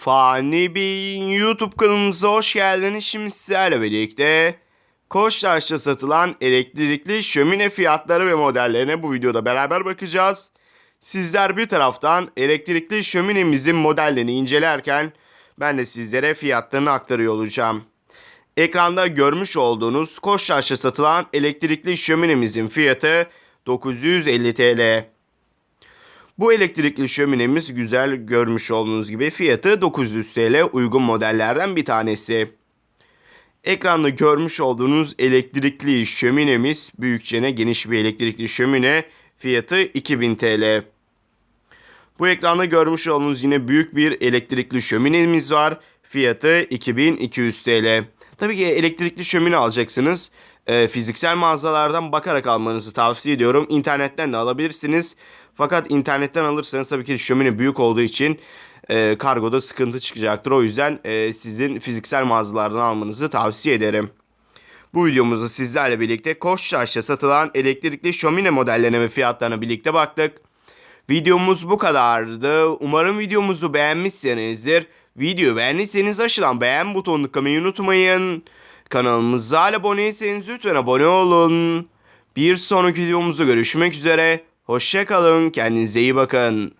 Fani Bey'in YouTube kanalımıza hoş geldiniz. Şimdi sizlerle birlikte Koçtaş'ta satılan elektrikli şömine fiyatları ve modellerine bu videoda beraber bakacağız. Sizler bir taraftan elektrikli şöminemizin modellerini incelerken ben de sizlere fiyatlarını aktarıyor olacağım. Ekranda görmüş olduğunuz Koçtaş'ta satılan elektrikli şöminemizin fiyatı 950 TL. Bu elektrikli şöminemiz güzel görmüş olduğunuz gibi fiyatı 900 TL uygun modellerden bir tanesi. Ekranda görmüş olduğunuz elektrikli şöminemiz büyükçene geniş bir elektrikli şömine fiyatı 2000 TL. Bu ekranda görmüş olduğunuz yine büyük bir elektrikli şöminemiz var. Fiyatı 2200 TL. Tabii ki elektrikli şömine alacaksınız. Ee, fiziksel mağazalardan bakarak almanızı tavsiye ediyorum. İnternetten de alabilirsiniz. Fakat internetten alırsanız tabii ki şömine büyük olduğu için e, kargoda sıkıntı çıkacaktır. O yüzden e, sizin fiziksel mağazalardan almanızı tavsiye ederim. Bu videomuzda sizlerle birlikte Koçtaş'ta satılan elektrikli şömine modellerine ve fiyatlarına birlikte baktık. Videomuz bu kadardı. Umarım videomuzu beğenmişsinizdir. Videoyu beğendiyseniz aşağıdan beğen butonunu tıklamayı unutmayın. Kanalımıza hala abone değilseniz lütfen abone olun. Bir sonraki videomuzda görüşmek üzere. Hoşçakalın. Kendinize iyi bakın.